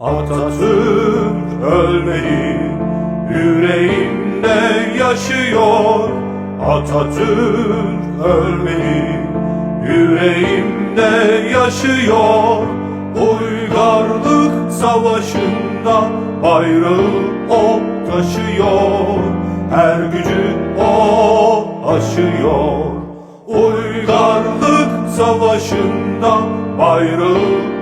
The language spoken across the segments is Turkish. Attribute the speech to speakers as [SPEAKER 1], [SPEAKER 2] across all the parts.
[SPEAKER 1] Atatürk ölmedi Yüreğimde yaşıyor. Atatürk ölmedi Yüreğimde yaşıyor. Uygarlık savaşında bayrağı o taşıyor. Her gücü o aşıyor. Uygarlık savaşında bayrağı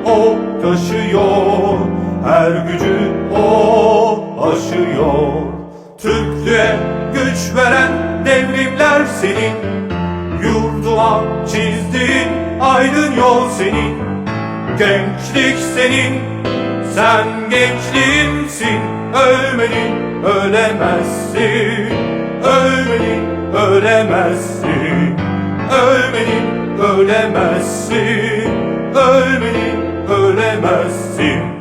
[SPEAKER 1] o taşıyor. Her gücü o aşıyor. Türklüğe güç veren devrimler senin. Yurduma çizdiğin aydın yol senin. Gençlik senin, sen gençliğimsin Ölmedin, ölemezsin. Ölmedin, ölemezsin. Ölmedin, ölemezsin. Ölmedin, ölemezsin